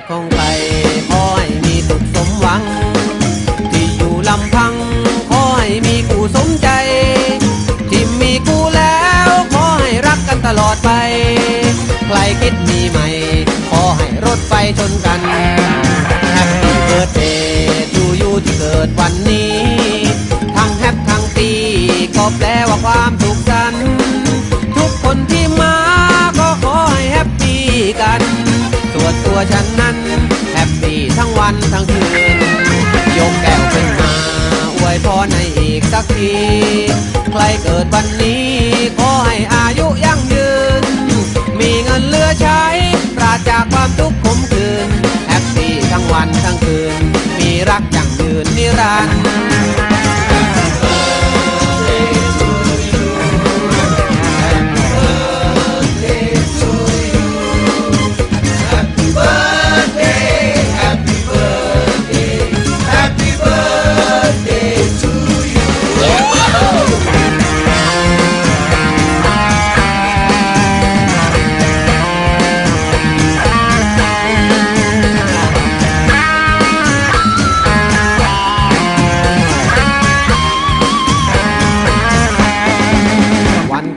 ดของไปขอให้มีสุขสมหวัง ที่อยู่ลำพังขอให้มีกูสมใจ ที่มีกูแล้วขอให้รักกันตลอดไป ใครคิดมีใหม่ขอให้รถไปชนกันแฮปปี้เบิร์ดเดย์ทูยู่ที่เกิดวันนี้ ทั้งแฮปทั้งตีก็แปลว่าความสุข วนตัวฉันนั้นแฮปปี้ทั้งวันทั้งคืน ยกแก้วขึ้นมาอวยพรให้อีกสักที ใครเกิดวันนี้ ขอให้อายุยั่งยืน มีเงินเหลือใช้ ปราศจากความทุกข์ขม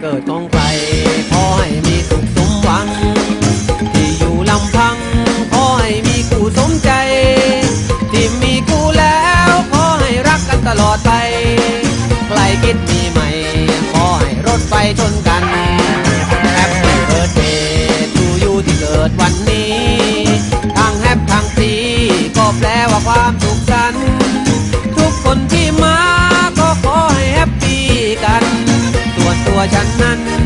เกิดของใครขอให้มีสุขสมหวัง ที่อยู่ลำพังขอให้มีคู่สมใจ ที่มีคู่แล้วขอให้รักกันตลอดไปใครคิดมีใหม่ขอให้รถไฟชนกัน Jaganan